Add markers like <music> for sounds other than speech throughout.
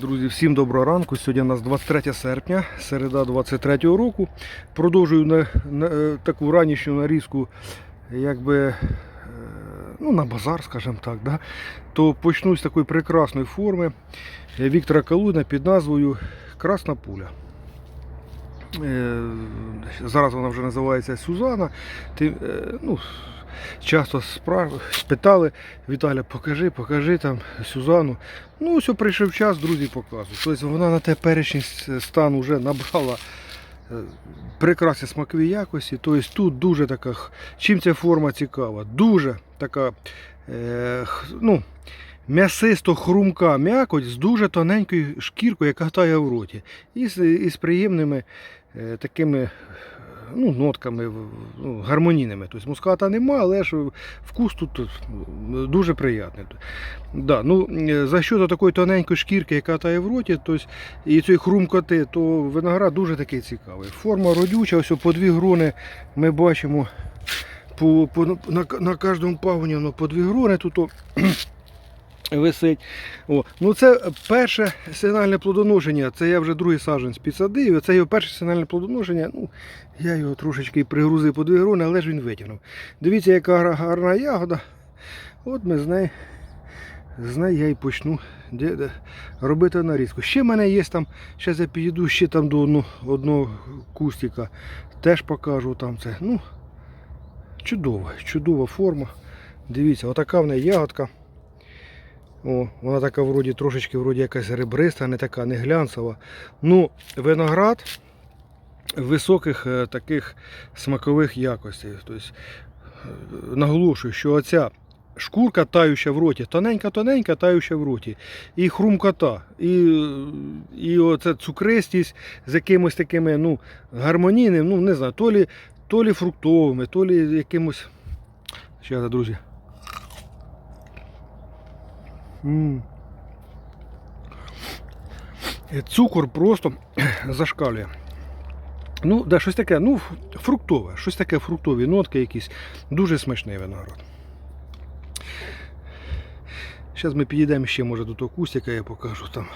Друзі, всім доброго ранку. Сьогодні у нас 23 серпня, середа 23 року. Продовжую на, на, е, таку ранішню нарізку, якби е, ну, на базар, скажімо так. Да? То почну з такої прекрасної форми Віктора Калуна під назвою Красна пуля. Е, Зараз вона вже називається Сюзана. Ти, е, ну, часто спра- питали, Віталя, покажи, покажи там Сюзану. Ну, ось прийшов час, друзі, показую. Тобто вона на теперішній стан вже набрала е, прекрасні смакові якості. Тобто тут дуже така, чим ця форма цікава, дуже така ну, м'ясисто хрумка м'якоть з дуже тоненькою шкіркою, яка тає в роті. І з, і з приємними е, такими ну, нотками ну, гармонійними. Тобто муската нема, але ж вкус тут тут дуже приємний. Да, ну, е, за що такої тоненької шкірки, яка тає в роті, тобто, і цієї хрумкоти, то виноград дуже такий цікавий. Форма родюча, ось по дві грони ми бачимо по, по, на, на кожному пагоні воно по дві грони тут о, висить. О, ну це перше сигнальне плодоношення, це я вже другий саджанець підсадив. Це його перше сигнальне плодоношення. Ну, я його трошечки пригрузив по дві грони, але ж він витягнув. Дивіться, яка гарна ягода. От ми з неї, з неї я і почну де- де робити нарізку. Ще в мене є там, зараз я підійду ще там до одного, одного кустика. Теж покажу там це. Ну, чудова, чудова форма. Дивіться, отака в неї ягодка. О, вона така вроді трошечки вроді якась ребриста, не така, не глянцева. Ну, виноград високих е, таких смакових якостей. Тобто, е, наголошую, що оця шкурка тающа в роті, тоненька-тоненька, тающа в роті. І хрумкота, і, і оця цукристість з якимось такими ну, гармонійним, ну не знаю, то лі, то лі фруктовими, то лі якимось. Ще, друзі. Е, Цукор просто <clears throat> зашкалює. Ну, да, щось таке, ну, фруктове, щось таке фруктові нотки якісь. Дуже смачний виноград. Зараз ми підійдемо ще, може, до того кустика, я покажу там,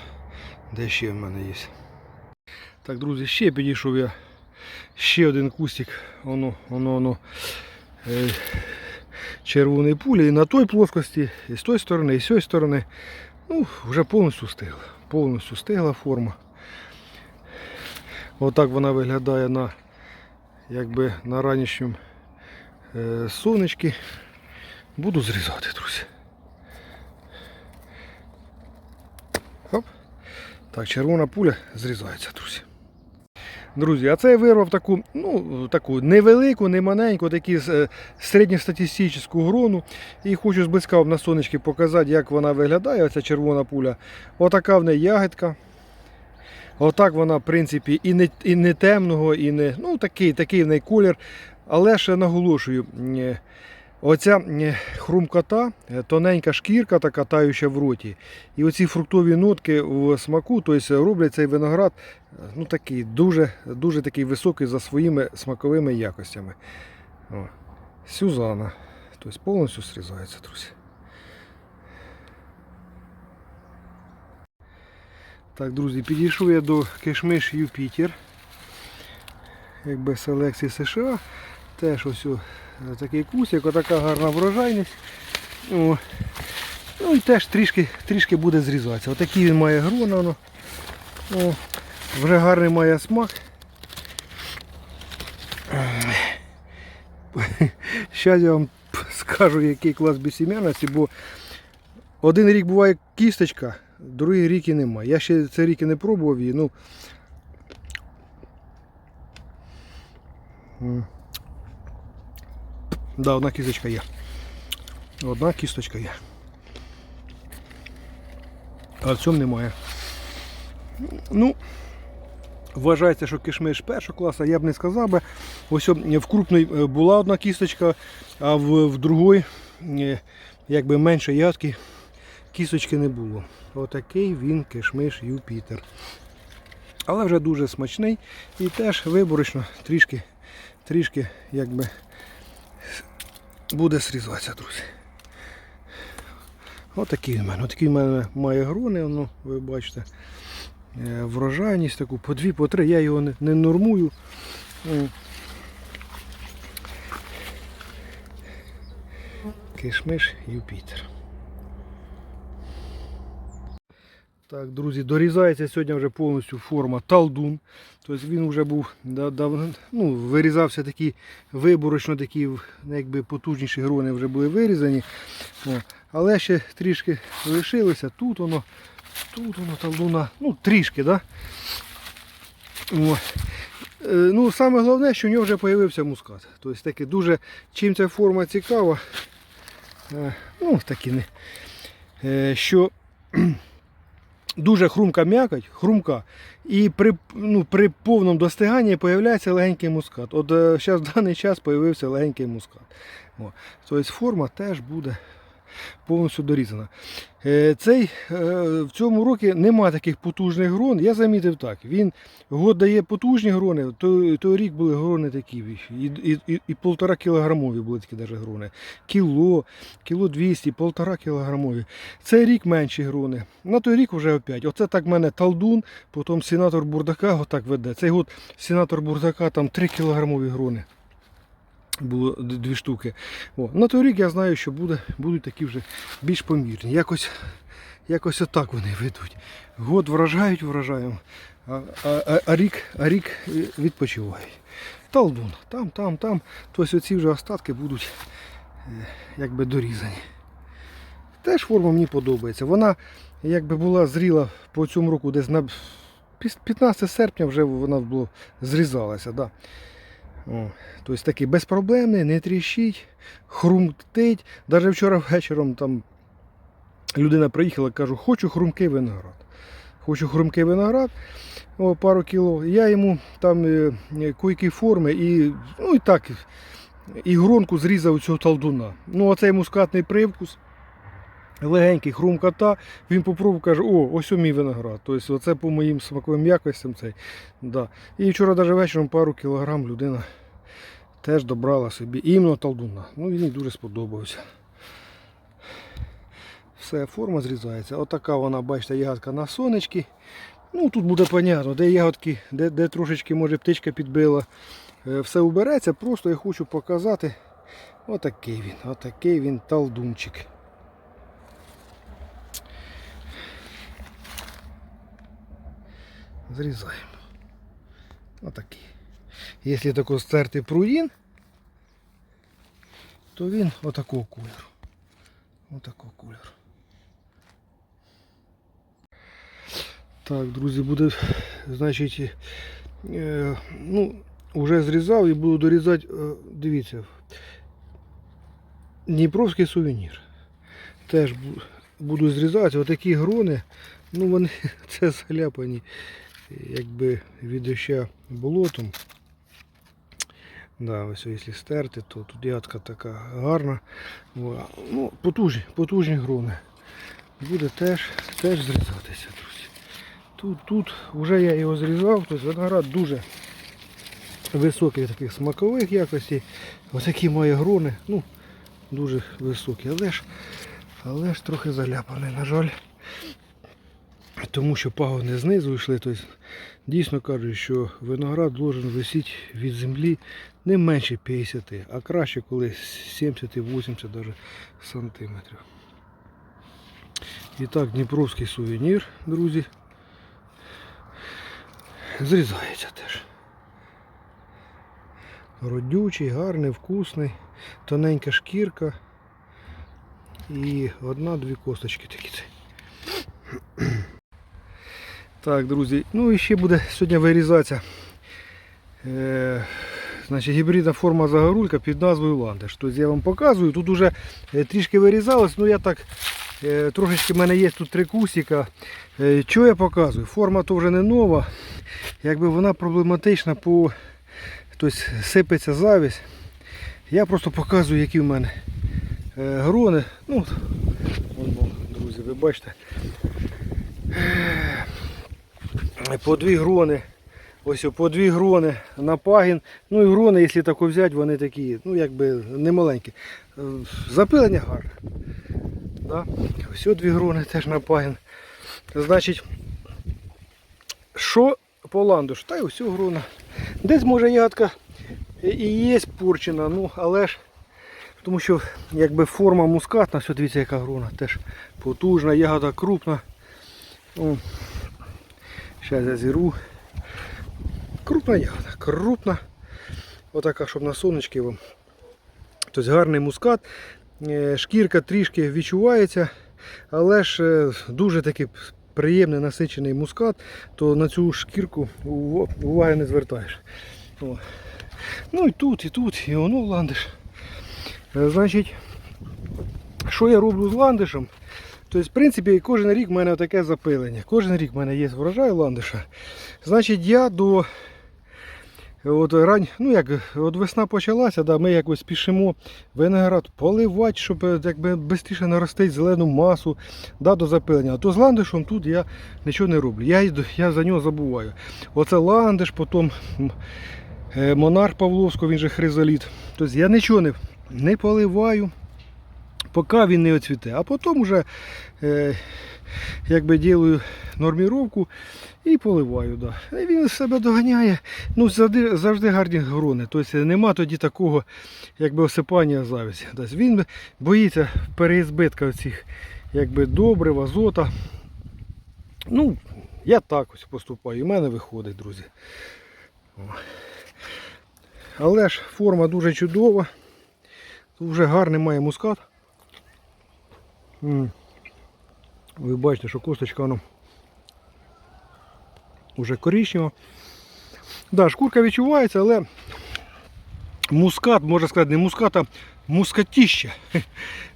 де ще в мене є. Так, друзі, ще підійшов я. Ще один кустик. Воно, воно, воно. Червоної пулі. І на той плоскості, і з тої сторони, і з цієї сторони. Ну, вже повністю стигла. Повністю стигла форма. Отак вона виглядає на, якби, на ранішньому е, сонечки. Буду зрізати, друзі. Оп. Так, червона пуля зрізається, друзі. Друзі, а це я вирвав таку, ну, таку невелику, не маленьку, е, середньостатистичну грону. І хочу зблизька вам на сонечки показати, як вона виглядає, оця червона пуля. Отака в неї ягідка. Отак вона, в принципі, і не, і не темного, і не. Ну, такий, такий в неї колір. Але ще наголошую, е, оця хрумкота, е, тоненька шкірка, така таюча в роті. І оці фруктові нотки в смаку, тобто роблять цей виноград е, ну, такий, дуже, дуже такий високий за своїми смаковими якостями. О. Сюзана. Тобто повністю срізається, друзі. Так, друзі, підійшов я до кишмиш Юпітер. Якби селекції США. Теж ось такий кусик, отака гарна врожайність. О. Ну і теж трішки, трішки буде зрізатися. Отакий він має грона. Воно. О, вже гарний має смак. <laughs> Зараз я вам скажу, який клас бісім'яності, бо один рік буває кісточка, другий рік і немає. Я ще цей рік і не пробував її, ну. Да, одна кісточка є. Одна кісточка є. А в цьому немає. Ну, вважається, що кишмиш першого класу, я б не сказав би. Ось в крупної е, була одна кісточка, а в, в другої, е, якби менше ядки, кісточки не було. Отакий він кишмиш Юпітер. Але вже дуже смачний і теж виборочно трішки, трішки якби буде срізатися, друзі. Отакий в мене. Отакий в мене має грони, воно, ви бачите. Е, Врожайність таку по дві, по три. Я його не, не нормую. Кишмиш Юпітер. Так, друзі, дорізається сьогодні вже повністю форма талдун. Тобто він вже був да- дав- ну, вирізався такі виборочно, такі якби потужніші грони вже були вирізані. Але ще трішки лишилося. Тут воно, тут воно талдуна, ну трішки, да? О. Е, Ну, саме головне, що в нього вже з'явився мускат. Тобто таки дуже, чим ця форма цікава, е, ну такі не, е, що дуже хрумка м'якоть, хрумка, і при, ну, при повному достиганні з'являється легенький мускат. От зараз в даний час з'явився легенький мускат. Тобто форма теж буде повністю дорізана. Е, Цей, е, в цьому році немає таких потужних грон. Я замітив так. Він год дає потужні грони, той, той рік були грони такі, і, і, і полтора кілограмові були такі даже грони. Кіло, кіло 200, полтора кілограмові. Цей рік менші грони. На той рік вже опять. Оце так в мене талдун, потім сенатор Бурдака отак веде. Цей год сенатор Бурдака там 3 кілограмові грони. Було дві штуки. О, на той рік я знаю, що буде, будуть такі вже більш помірні. Якось, якось отак вони ведуть. Год вражають вражаємо, а, а, а, рік, а рік відпочивають. Талдун, там, там, там. Тобто оці вже остатки будуть е, якби дорізані. Теж форма мені подобається. Вона якби була зріла по цьому року десь на 15 серпня вже вона було, зрізалася. Да. О, тобто такий безпроблемний, не тріщить, хрумтить. Навіть вчора вечором там людина приїхала, кажу, хочу хрумкий виноград. Хочу хрумкий виноград, о, пару кіло. Я йому там е, е, койкі форми і, ну, і так, і гронку зрізав цього талдуна. Ну, оцей мускатний привкус. Легенький хрумкота, він попробував, каже, о, ось у мій виноград. Тобто оце по моїм смаковим якостям цей. Да. І вчора навіть вечором пару кілограм людина теж добрала собі іменно талдуна. Ну він їй дуже сподобався. Все, форма зрізається. Отака вона, бачите, ягодка на сонечки. Ну тут буде понятно, де ягодки, де, де трошечки може птичка підбила. Е, Все убереться, просто я хочу показати. Отакий він, отакий він талдунчик. Зрізаємо. Отакий. Якщо тако стерти пруїн, то він отакого кольору. Отакого кольору. Так, друзі, буде, значить, е, ну, вже зрізав і буду дорізати, е, дивіться, Дніпровський сувенір. Теж буду зрізати. Отакі грони, ну вони <laughs> це заляпані якби від доща болотом. Да, ось якщо стерти, то тут ядка така гарна. Ну, потужні, потужні грони. Буде теж, теж зрізатися, друзі. Тут, тут вже я його зрізав, тобто виноград дуже високий таких смакових якостей. Отакі мої грони, ну, дуже високі, але ж, але ж трохи заляпаний, на жаль. Тому що пагони знизу йшли. Тобто, дійсно кажуть, що виноград должен висіти від землі не менше 50, а краще коли 70-80 даже сантиметрів. І так, Дніпровський сувенір, друзі. Зрізається теж. Родючий, гарний, вкусний, тоненька шкірка і одна-дві косточки такі. Так, друзі, ну і ще буде сьогодні вирізатися е, значить, гібридна форма загорулька під назвою Ландеш. Тобто я вам показую, тут вже е, трішки вирізалось, ну я так е, трошечки в мене є тут три кусика. Е, що я показую? Форма то вже не нова, якби вона проблематична по тобто, сипеться завість. Я просто показую, які в мене е, грони. Ну, вон, друзі, ви бачите. По дві грони. Ось по дві грони на пагін. Ну і грони, якщо так взяти, вони такі, ну якби не маленькі. Е, Запилення гарне. Да? Ось дві грони теж напаян. Значить, що по ландушу? Та й ось грона. Десь може ягодка і- є порчена, ну але ж тому що якби форма мускатна, все дивіться яка грона, теж потужна, ягода крупна. Зараз я зіру. Крупна ягода, крупна. Отака, щоб на сонечки вам. Тобто гарний мускат. Е, Шкірка трішки відчувається, але ж е, дуже такий приємний насичений мускат, то на цю шкірку уваги не звертаєш. О. Ну і тут, і тут, і воно ландиш. Е, Значить, що я роблю з ландишем? Тобто, в принципі, кожен рік в мене таке запилення. Кожен рік в мене є врожай ландиша. Значить, я до От рань, ну як, от весна почалася, да, ми якось спішимо виноград поливати, щоб якби швидше наростити зелену масу да, до запилення. А то з ландишем тут я нічого не роблю. Я, я за нього забуваю. Оце ландиш, потім е, монарх Павловського, він же хризоліт. Тобто я нічого не, не поливаю, поки він не оцвіте. А потім вже е, якби ділаю норміровку і поливаю. Да. І він себе доганяє. Ну, завжди, завжди гарні грони. Тобто нема тоді такого якби осипання завісі. Тобто він боїться переізбитка цих добрив, азота. Ну, я так ось поступаю. І в мене виходить, друзі. Але ж форма дуже чудова. Тут вже гарний має мускат. Ви бачите, що косточка воно вже коричнева. Да, шкурка відчувається, але мускат, можна сказати, не мускат, а мускатіще. <laughs>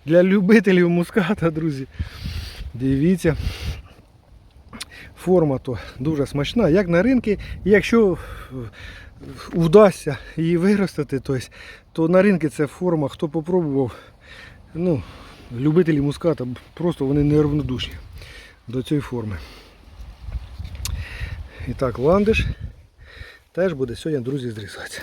Для любителів муската, друзі. Дивіться. Форма то дуже смачна, як на ринку. Якщо вдасться її виростити, то, на ринку це форма, хто попробував, ну, любителі муската, просто вони неравнодушні до цієї форми. І так, ландиш теж буде сьогодні, друзі, зрізатися.